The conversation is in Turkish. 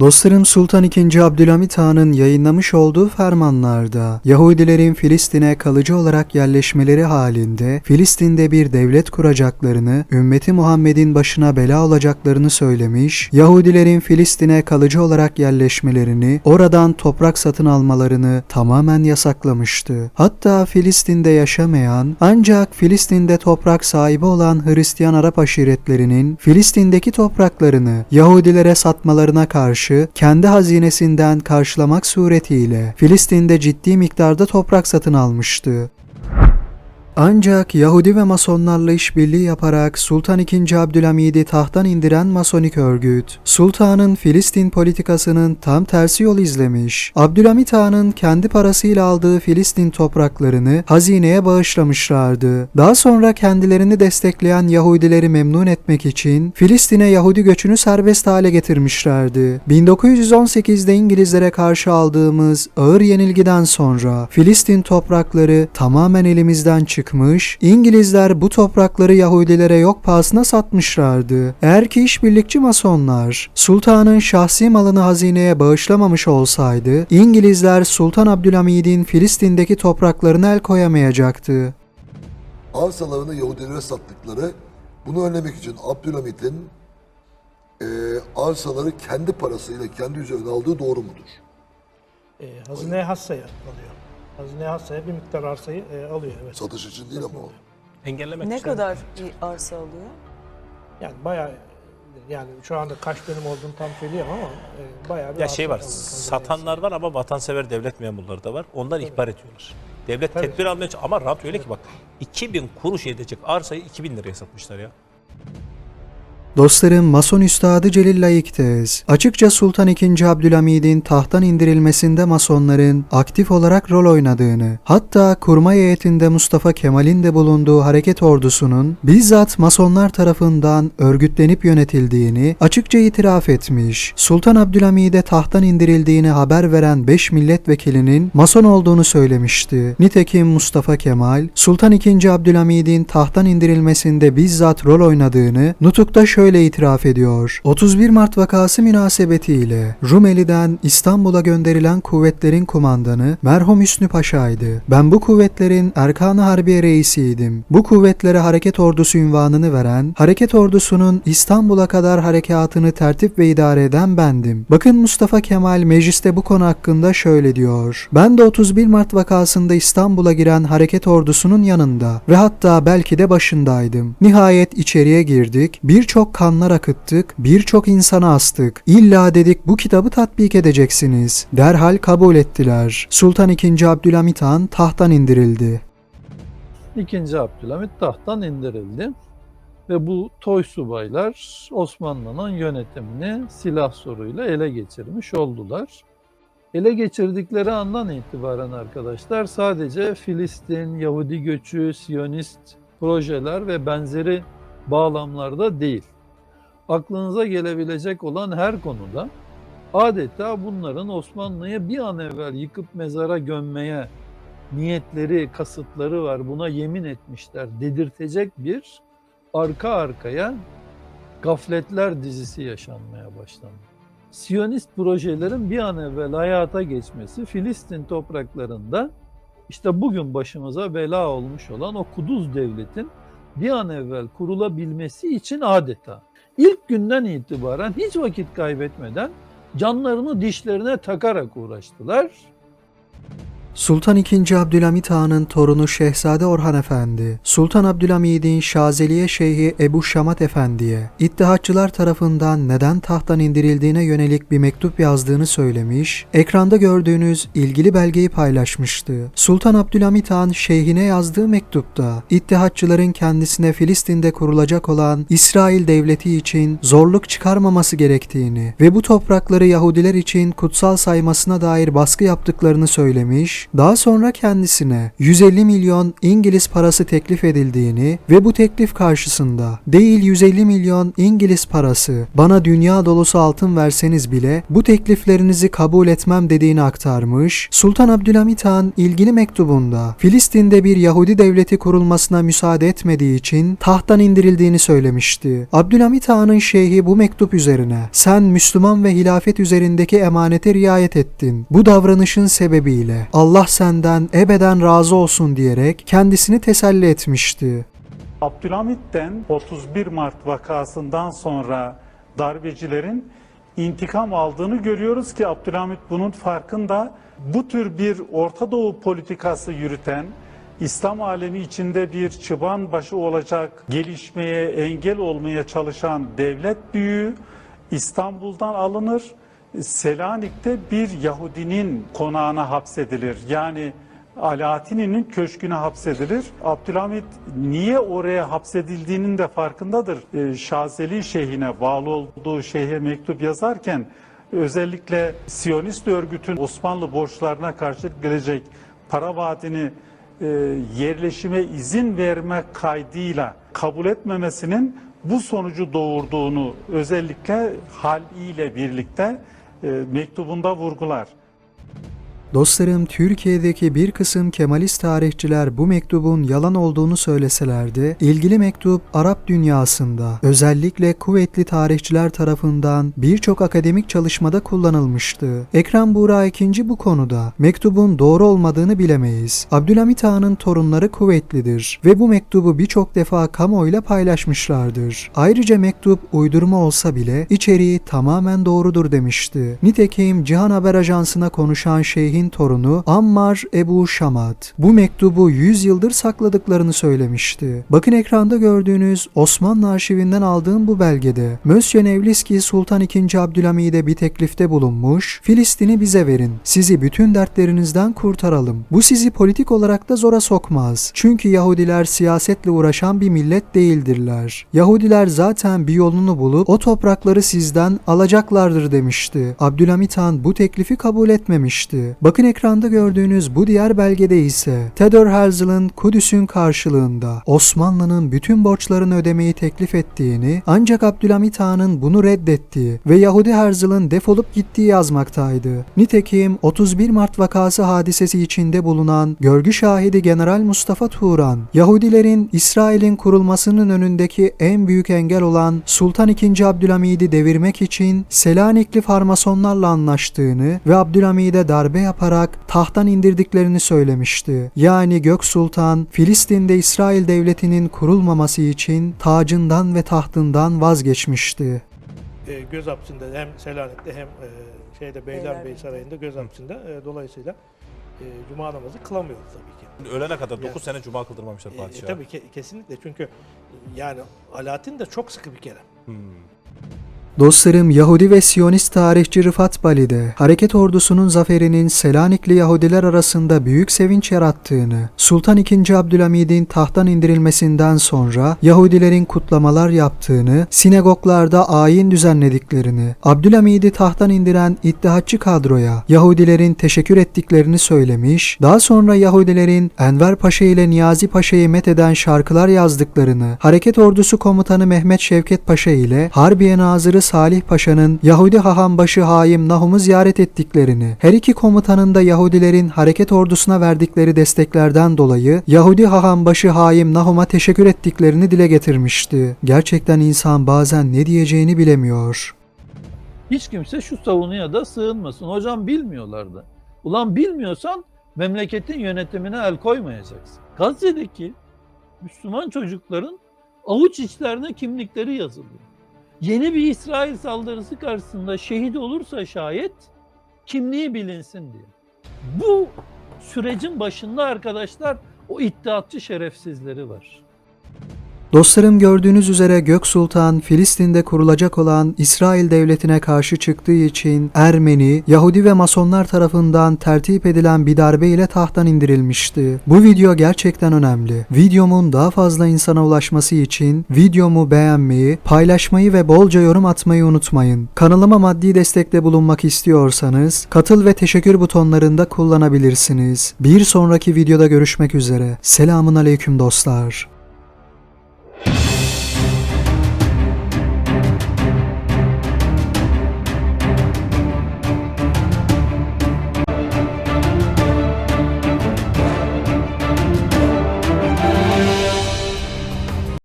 Dostlarım Sultan II. Abdülhamit Han'ın yayınlamış olduğu fermanlarda Yahudilerin Filistin'e kalıcı olarak yerleşmeleri halinde Filistin'de bir devlet kuracaklarını, ümmeti Muhammed'in başına bela olacaklarını söylemiş, Yahudilerin Filistin'e kalıcı olarak yerleşmelerini, oradan toprak satın almalarını tamamen yasaklamıştı. Hatta Filistin'de yaşamayan ancak Filistin'de toprak sahibi olan Hristiyan Arap aşiretlerinin Filistin'deki topraklarını Yahudilere satmalarına karşı kendi hazinesinden karşılamak suretiyle Filistin'de ciddi miktarda toprak satın almıştı. Ancak Yahudi ve Masonlarla işbirliği yaparak Sultan II. Abdülhamid'i tahttan indiren Masonik örgüt, Sultan'ın Filistin politikasının tam tersi yol izlemiş, Abdülhamit Han'ın kendi parasıyla aldığı Filistin topraklarını hazineye bağışlamışlardı. Daha sonra kendilerini destekleyen Yahudileri memnun etmek için Filistin'e Yahudi göçünü serbest hale getirmişlerdi. 1918'de İngilizlere karşı aldığımız ağır yenilgiden sonra Filistin toprakları tamamen elimizden çıkmış, İngilizler bu toprakları Yahudilere yok pahasına satmışlardı. Eğer ki işbirlikçi masonlar sultanın şahsi malını hazineye bağışlamamış olsaydı, İngilizler Sultan Abdülhamid'in Filistin'deki topraklarına el koyamayacaktı. arsalarını Yahudilere sattıkları bunu önlemek için Abdülhamit'in eee, arsaları kendi parasıyla kendi üzerine aldığı doğru mudur? E, hazine hassaya alıyor. Hazine hassaya bir miktar arsayı e, alıyor evet. Satış için değil ama o. Engellemek Ne için. kadar bir arsa alıyor? Yani bayağı yani şu anda kaç dönüm olduğunu tam söyleyemem ama e, bayağı bir Ya arsa şey var, alıyor satanlar var ama vatansever devlet memurları da var. Ondan ihbar ediyorlar. Devlet Tabii. tedbir almaya çalış- ama rant öyle ki bak 2000 kuruş edecek arsayı 2000 liraya satmışlar ya. Dostlarım Mason Üstadı Celil Layıktez, açıkça Sultan II. Abdülhamid'in tahttan indirilmesinde Masonların aktif olarak rol oynadığını, hatta kurmay heyetinde Mustafa Kemal'in de bulunduğu hareket ordusunun bizzat Masonlar tarafından örgütlenip yönetildiğini açıkça itiraf etmiş. Sultan Abdülhamid'e tahttan indirildiğini haber veren 5 milletvekilinin Mason olduğunu söylemişti. Nitekim Mustafa Kemal, Sultan II. Abdülhamid'in tahttan indirilmesinde bizzat rol oynadığını Nutuk'ta şöyle itiraf ediyor. 31 Mart vakası münasebetiyle Rumeli'den İstanbul'a gönderilen kuvvetlerin kumandanı merhum Hüsnü Paşa'ydı. Ben bu kuvvetlerin Erkan-ı Harbiye reisiydim. Bu kuvvetlere hareket ordusu ünvanını veren, hareket ordusunun İstanbul'a kadar harekatını tertip ve idare eden bendim. Bakın Mustafa Kemal mecliste bu konu hakkında şöyle diyor. Ben de 31 Mart vakasında İstanbul'a giren hareket ordusunun yanında ve hatta belki de başındaydım. Nihayet içeriye girdik, birçok kanlar akıttık, birçok insana astık. İlla dedik bu kitabı tatbik edeceksiniz. Derhal kabul ettiler. Sultan II. Abdülhamit Han tahttan indirildi. İkinci Abdülhamit tahttan indirildi. Ve bu toy subaylar Osmanlı'nın yönetimini silah soruyla ele geçirmiş oldular. Ele geçirdikleri andan itibaren arkadaşlar sadece Filistin, Yahudi göçü, Siyonist projeler ve benzeri bağlamlarda değil. Aklınıza gelebilecek olan her konuda adeta bunların Osmanlı'yı bir an evvel yıkıp mezara gömmeye niyetleri, kasıtları var. Buna yemin etmişler. Dedirtecek bir arka arkaya gafletler dizisi yaşanmaya başlandı. Siyonist projelerin bir an evvel hayata geçmesi Filistin topraklarında işte bugün başımıza bela olmuş olan o Kuduz devletin bir an evvel kurulabilmesi için adeta ilk günden itibaren hiç vakit kaybetmeden canlarını dişlerine takarak uğraştılar. Sultan II. Abdülhamit Han'ın torunu Şehzade Orhan Efendi, Sultan Abdülhamid'in Şazeliye Şeyhi Ebu Şamat Efendi'ye İttihatçılar tarafından neden tahttan indirildiğine yönelik bir mektup yazdığını söylemiş, ekranda gördüğünüz ilgili belgeyi paylaşmıştı. Sultan Abdülhamit Han şeyhine yazdığı mektupta İttihatçıların kendisine Filistin'de kurulacak olan İsrail devleti için zorluk çıkarmaması gerektiğini ve bu toprakları Yahudiler için kutsal saymasına dair baskı yaptıklarını söylemiş, Daha sonra kendisine 150 milyon İngiliz parası teklif edildiğini ve bu teklif karşısında değil 150 milyon İngiliz parası bana dünya dolusu altın verseniz bile bu tekliflerinizi kabul etmem dediğini aktarmış. Sultan Abdülhamit Han ilgili mektubunda Filistin'de bir Yahudi devleti kurulmasına müsaade etmediği için tahttan indirildiğini söylemişti. Abdülhamit Han'ın şeyhi bu mektup üzerine sen Müslüman ve hilafet üzerindeki emanete riayet ettin. Bu davranışın sebebiyle Allah senden ebeden razı olsun diyerek kendisini teselli etmişti. Abdülhamit'ten 31 Mart vakasından sonra darbecilerin intikam aldığını görüyoruz ki Abdülhamit bunun farkında. Bu tür bir Orta Doğu politikası yürüten, İslam alemi içinde bir çıban başı olacak gelişmeye engel olmaya çalışan devlet büyüğü İstanbul'dan alınır. Selanik'te bir Yahudinin konağına hapsedilir. Yani Alaaddin'in köşküne hapsedilir. Abdülhamit niye oraya hapsedildiğinin de farkındadır. Ee, Şazeli Şeyhine bağlı olduğu şeyhe mektup yazarken özellikle Siyonist örgütün Osmanlı borçlarına karşılık gelecek para vaadini e, yerleşime izin verme kaydıyla kabul etmemesinin bu sonucu doğurduğunu özellikle haliyle birlikte mektubunda vurgular. Dostlarım Türkiye'deki bir kısım Kemalist tarihçiler bu mektubun yalan olduğunu söyleseler de ilgili mektup Arap dünyasında özellikle kuvvetli tarihçiler tarafından birçok akademik çalışmada kullanılmıştı. Ekrem Buğra ikinci bu konuda mektubun doğru olmadığını bilemeyiz. Abdülhamit Han'ın torunları kuvvetlidir ve bu mektubu birçok defa kamuoyuyla paylaşmışlardır. Ayrıca mektup uydurma olsa bile içeriği tamamen doğrudur demişti. Nitekim Cihan Haber Ajansı'na konuşan şeyhin torunu Ammar Ebu Şamat bu mektubu 100 yıldır sakladıklarını söylemişti. Bakın ekranda gördüğünüz Osmanlı arşivinden aldığım bu belgede Mösyö Nevliski Sultan II. Abdülhamid'e bir teklifte bulunmuş, Filistin'i bize verin, sizi bütün dertlerinizden kurtaralım. Bu sizi politik olarak da zora sokmaz. Çünkü Yahudiler siyasetle uğraşan bir millet değildirler. Yahudiler zaten bir yolunu bulup o toprakları sizden alacaklardır demişti. Abdülhamit Han bu teklifi kabul etmemişti. Bakın ekranda gördüğünüz bu diğer belgede ise Theodor Herzl'ın Kudüs'ün karşılığında Osmanlı'nın bütün borçlarını ödemeyi teklif ettiğini ancak Abdülhamit Han'ın bunu reddettiği ve Yahudi Herzl'ın defolup gittiği yazmaktaydı. Nitekim 31 Mart vakası hadisesi içinde bulunan görgü şahidi General Mustafa Turan, Yahudilerin İsrail'in kurulmasının önündeki en büyük engel olan Sultan II. Abdülhamid'i devirmek için Selanikli farmasonlarla anlaştığını ve Abdülhamid'e darbe yaparak tahttan indirdiklerini söylemişti. Yani Gök Sultan Filistin'de İsrail devletinin kurulmaması için tacından ve tahtından vazgeçmişti. e, göz hapsinde hem Selanik'te hem e, şeyde Beylerbeyi. Sarayı'nda göz hapsinde. E, dolayısıyla e, cuma namazı kılamıyordu tabii ki. Ölene kadar 9 Yani- sene cuma kıldırmamışlar E, e, padişaha. tabii ki kesinlikle çünkü yani Alaaddin de çok sıkı bir kere. Hmm. Dostlarım Yahudi ve Siyonist tarihçi Rıfat Bali'de hareket ordusunun zaferinin Selanikli Yahudiler arasında büyük sevinç yarattığını, Sultan II. Abdülhamid'in tahttan indirilmesinden sonra Yahudilerin kutlamalar yaptığını, sinagoglarda ayin düzenlediklerini, Abdülhamid'i tahttan indiren İttihatçı kadroya Yahudilerin teşekkür ettiklerini söylemiş, daha sonra Yahudilerin Enver Paşa ile Niyazi Paşa'yı metheden şarkılar yazdıklarını, hareket ordusu komutanı Mehmet Şevket Paşa ile Harbiye Nazırı Salih Paşa'nın Yahudi hahambaşı Haim Nahum'u ziyaret ettiklerini, her iki komutanın da Yahudilerin hareket ordusuna verdikleri desteklerden dolayı Yahudi hahambaşı Haim Nahum'a teşekkür ettiklerini dile getirmişti. Gerçekten insan bazen ne diyeceğini bilemiyor. Hiç kimse şu savunuya da sığınmasın. Hocam bilmiyorlardı. Ulan bilmiyorsan memleketin yönetimine el koymayacaksın. Gazze'deki Müslüman çocukların avuç içlerine kimlikleri yazılıyor. Yeni bir İsrail saldırısı karşısında şehit olursa şayet kimliği bilinsin diye. Bu sürecin başında arkadaşlar o iddiatçı şerefsizleri var. Dostlarım gördüğünüz üzere Gök Sultan Filistin'de kurulacak olan İsrail devletine karşı çıktığı için Ermeni, Yahudi ve Masonlar tarafından tertip edilen bir darbe ile tahttan indirilmişti. Bu video gerçekten önemli. Videomun daha fazla insana ulaşması için videomu beğenmeyi, paylaşmayı ve bolca yorum atmayı unutmayın. Kanalıma maddi destekte bulunmak istiyorsanız katıl ve teşekkür butonlarında kullanabilirsiniz. Bir sonraki videoda görüşmek üzere. Selamun aleyküm dostlar.